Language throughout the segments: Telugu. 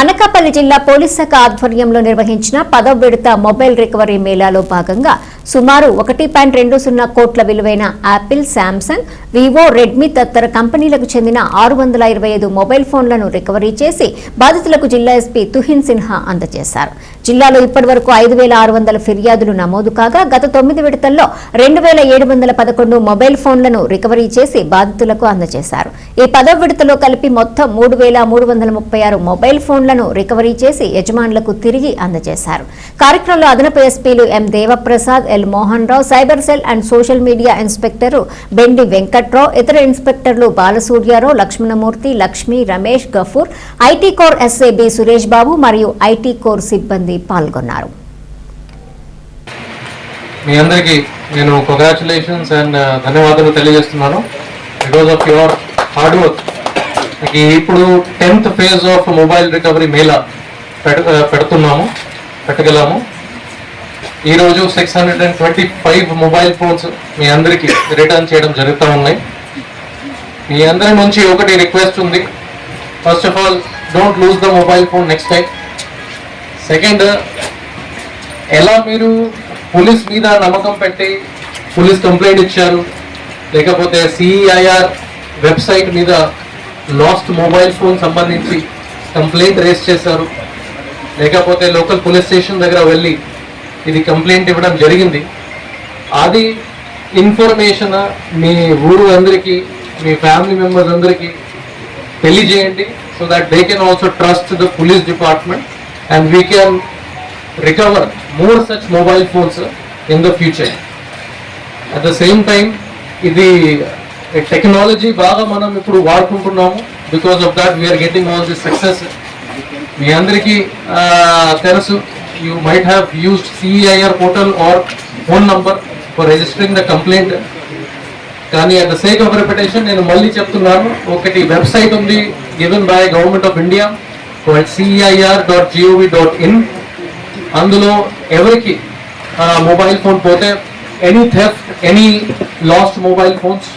అనకాపల్లి జిల్లా పోలీస్ శాఖ ఆధ్వర్యంలో నిర్వహించిన పదవ విడత మొబైల్ రికవరీ మేళాలో భాగంగా సుమారు ఒకటి పాయింట్ రెండు సున్నా కోట్ల విలువైన యాపిల్ శాంసంగ్ వివో రెడ్మీ తదితర కంపెనీలకు చెందిన ఆరు వందల ఇరవై ఐదు మొబైల్ ఫోన్లను రికవరీ చేసి బాధితులకు జిల్లా ఎస్పీ తుహిన్ సిన్హా అందజేశారు. జిల్లాలో ఇప్పటివరకు ఐదు వేల ఆరు వందల ఫిర్యాదులు నమోదు కాగా గత తొమ్మిది విడతల్లో రెండు వేల ఏడు వందల పదకొండు మొబైల్ ఫోన్లను రికవరీ చేసి బాధితులకు అందజేశారు. ఈ పదవ విడతలో కలిపి మొత్తం మూడు వేల మూడు వందల ముప్పై ఆరు మొబైల్ ఫోన్ ఫోన్లను రికవరీ చేసి యజమానులకు తిరిగి అందజేశారు. కార్యక్రమంలో అదనపు ఎస్పీలు M Devaprasad L Mohan Rao cyber cell and social media inspector Bendi Venkatrao ఇతర ఇన్స్పెక్టర్లు Balasuryarao Lakshmanamurthy Lakshmi Ramesh Gafoor IT core SAB Suresh Babu మరియు ఐటీ కోర్ సిబ్బంది పాల్గొన్నారు. మీ అందరికీ నేను కంగ్రాచులేషన్స్ అండ్ uh, ధన్యవాదాలు తెలియజేస్తున్నాను. Because of your hard work ఇప్పుడు tenth phase of mobile recovery mela పెడ పెడుతున్నాము పెట్టగలము. ఈరోజు six hundred and twenty five mobile phones మీ అందరికీ రిటర్న్ చేయడం జరుగుతూ ఉన్నాయి. మీ అందరి నుంచి ఒకటి రిక్వెస్ట్ ఉంది. First of all don't lose the mobile phone next time second ఎలా మీరు పోలీస్ మీద నమ్మకం పెట్టి పోలీస్ కంప్లైంట్ ఇచ్చారు? లేకపోతే సిఐఆర్ వెబ్సైట్ మీద లాస్ట్ మొబైల్ ఫోన్ సంబంధించి కంప్లైంట్ రేస్ చేశారు. లేకపోతే లోకల్ పోలీస్ స్టేషన్ దగ్గర వెళ్ళి ఇది కంప్లైంట్ ఇవ్వడం జరిగింది. అది ఇన్ఫర్మేషన్ మీ ఊరు అందరికీ మీ ఫ్యామిలీ మెంబర్స్ అందరికీ తెలియజేయండి. So that they can also trust the police department and we can recover more such mobile phones in the future at the same time ఇది టెక్నాలజీ బాగా మనం ఇప్పుడు వాడుకుంటున్నాము. Because of that we're getting all the success మీ అందరికీ తెలుసు. You might have used CIR portal or phone number for registering the complaint కానీ at the sake of reputation నేను మళ్ళీ చెప్తున్నాను. ఒకటి వెబ్సైట్ ఉంది given by government of India CIR dot G O V dot in అందులో ఎవరికి మొబైల్ ఫోన్ పోతే any theft any lost mobile phones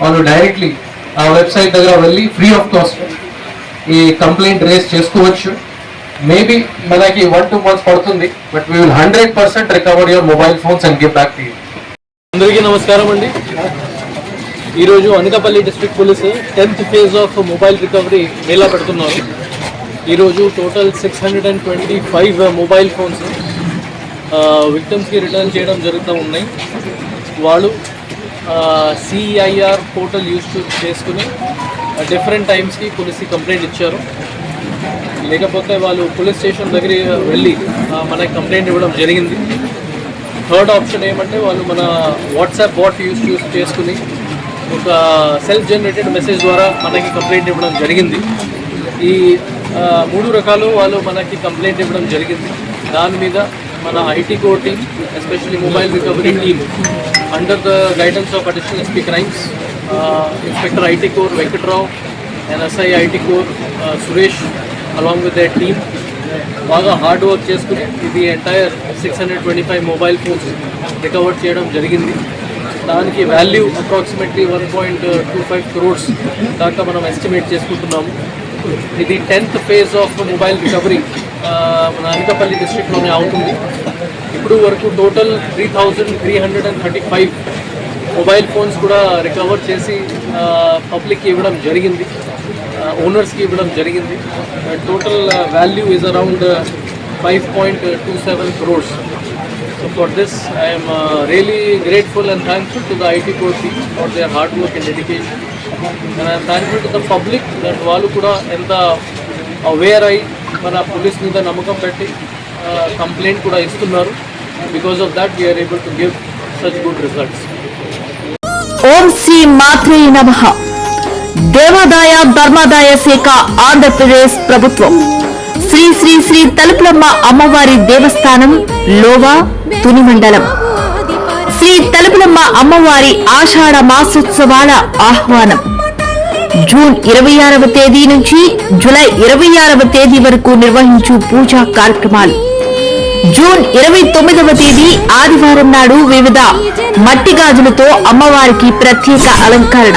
వాళ్ళు డైరెక్ట్లీ ఆ వెబ్సైట్ దగ్గర వెళ్ళి ఫ్రీ ఆఫ్ కాస్ట్ ఈ కంప్లైంట్ రేస్ చేసుకోవచ్చు. మేబీ మనకి వన్ టూ మంత్స్ పడుతుంది but we will hundred percent recover your mobile phones and give back to you అందరికీ నమస్కారం అండి. ఈరోజు Anakapalli district police tenth phase of mobile recovery mela పెడుతున్నారు. ఈరోజు total six hundred and twenty five mobile phones విక్టమ్స్కి return చేయడం జరుగుతూ ఉన్నాయి. వాళ్ళు సిఐఆర్ పోర్టల్ యూజ్ చేసుకుని డిఫరెంట్ టైమ్స్కి పోలీస్కి కంప్లైంట్ ఇచ్చారు. లేకపోతే వాళ్ళు పోలీస్ స్టేషన్ దగ్గర వెళ్ళి మనకి కంప్లైంట్ ఇవ్వడం జరిగింది. థర్డ్ ఆప్షన్ ఏమంటే వాళ్ళు మన వాట్సాప్ బాట్ యూస్ యూస్ చేసుకుని ఒక సెల్ఫ్ జనరేటెడ్ మెసేజ్ ద్వారా మనకి కంప్లైంట్ ఇవ్వడం జరిగింది. ఈ మూడు రకాలు వాళ్ళు మనకి కంప్లైంట్ ఇవ్వడం జరిగింది. దాని మీద మన IT core team especially mobile recovery team under the guidance of additional SP crimes inspector IT core Venkatrao and SI IT core Suresh along with the team బాగా హార్డ్ వర్క్ చేసుకుని ఇది entire six hundred twenty five mobile phones recover చేయడం జరిగింది. దానికి value approximately one point two five crores దాకా మనం ఎస్టిమేట్ చేసుకుంటున్నాము. ఇది tenth phase of mobile recovery మన అనకాపల్లి డిస్ట్రిక్ట్లోనే అవుతుంది. ఇప్పుడు వరకు total three thousand three hundred and thirty five mobile phones కూడా రికవర్ చేసి పబ్లిక్కి ఇవ్వడం జరిగింది. ఓనర్స్కి ఇవ్వడం జరిగింది. Total value is around five point two seven crores so for this I'm really grateful and thankful to the IT core team for their hard work and dedication I'm thankful to the public దాని వాళ్ళు కూడా ఎంత అవేర్ అయి మన పోలీస్ మీద నమ్మకం పెట్టి కంప్లైంట్ కూడా ఇస్తున్నారు. Because of that we're able to give such good results ఓం శ్రీ మాత్రే నమ. దేవాదాయ ధర్మాదాయ శాఖ ఆంధ్రప్రదేశ్ ప్రభుత్వం. శ్రీ శ్రీ శ్రీ తలుపులమ్మ అమ్మవారి దేవస్థానం లోవా తుని మండలం శ్రీ తలుపులమ్మ అమ్మవారి ఆషాఢ మాసోత్సవాల ఆహ్వానం. జూన్ ఇరవై ఆరవ తేదీ నుంచి జూలై ఇరవై ఆరవ తేదీ వరకు నిర్వహించు పూజా కార్యక్రమాలు. జూన్ ఇరవై తొమ్మిదవ తేదీ ఆదివారం నాడు వివిధ మట్టి గాజులతో అమ్మవారికి ప్రత్యేక అలంకరణ.